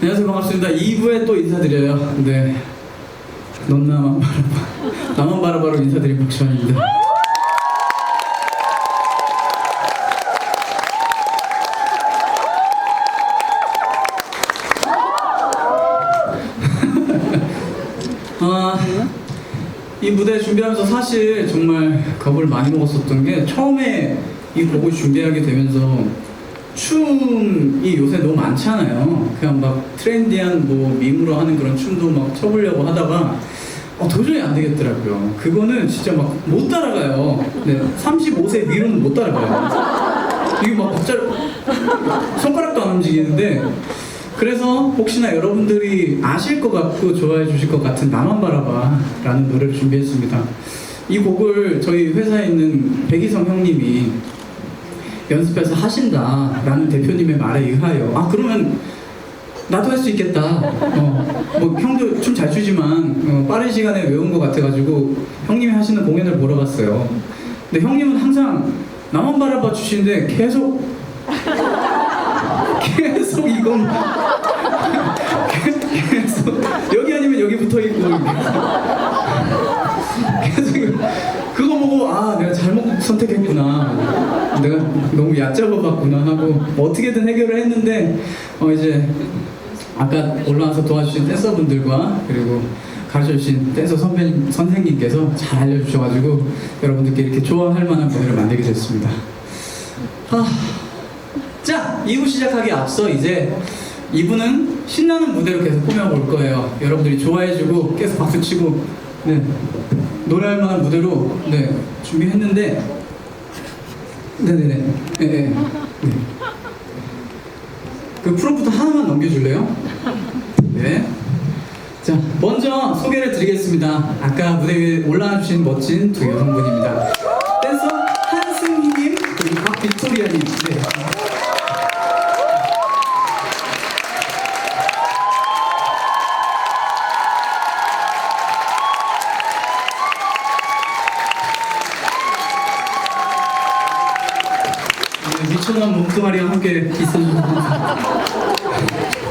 안녕하세요. 반갑습니다. 2부에 또 인사드려요. 네. 넌 나만 바라봐. 나만 바라바로 인사드린 박시환입니다. 아, 이 무대 준비하면서 사실 정말 겁을 많이 먹었었던 게 처음에 이 곡을 준비하게 되면서 춤이 요새 너무 많잖아요. 그냥 막 트렌디한 뭐 밈으로 하는 그런 춤도 막 춰보려고 하다가 어, 도저히 안 되겠더라고요. 그거는 진짜 막 못 따라가요. 네, 35세 위로는 못 따라가요. 이게 막 박자 손가락도 안 움직이는데 그래서 혹시나 여러분들이 아실 것 같고 좋아해 주실 것 같은 나만 바라봐 라는 노래를 준비했습니다. 이 곡을 저희 회사에 있는 백이성 형님이 연습해서 하신다 라는 대표님의 말에 의하여 아 그러면 나도 할 수 있겠다. 어, 뭐 형도 춤 잘 추지만 어, 빠른 시간에 외운 것 같아가지고 형님이 하시는 공연을 보러 갔어요. 근데 형님은 항상 나만 바라봐 주시는데 계속 계속 이건 계속 여기 아니면 여기 붙어 있고 계속 그거 보고 아 내가 잘못 선택했구나 내가 너무 얕잡아 봤구나 하고 어떻게든 해결을 했는데 어 이제 아까 올라와서 도와주신 댄서분들과 그리고 가르쳐주신 댄서 선배 선생님께서 잘 알려주셔가지고 여러분들께 이렇게 좋아할 만한 무대를 만들게 됐습니다. 아, 자, 2부 시작하기 앞서 이제 2부는 신나는 무대로 계속 꾸며볼 거예요. 여러분들이 좋아해주고 계속 박수치고 네, 노래할 만한 무대로 네, 준비했는데 네네네 네, 네, 네. 그 프롬프트 하나만 넘겨줄래요? 네. 자, 먼저 소개를 드리겠습니다. 아까 무대 위에 올라와 주신 멋진 두 여성분입니다. 댄서 한승희님 그리고 박빅토리아님. 네. 네, 미천한 몸뚱아리와 함께 감사합니다.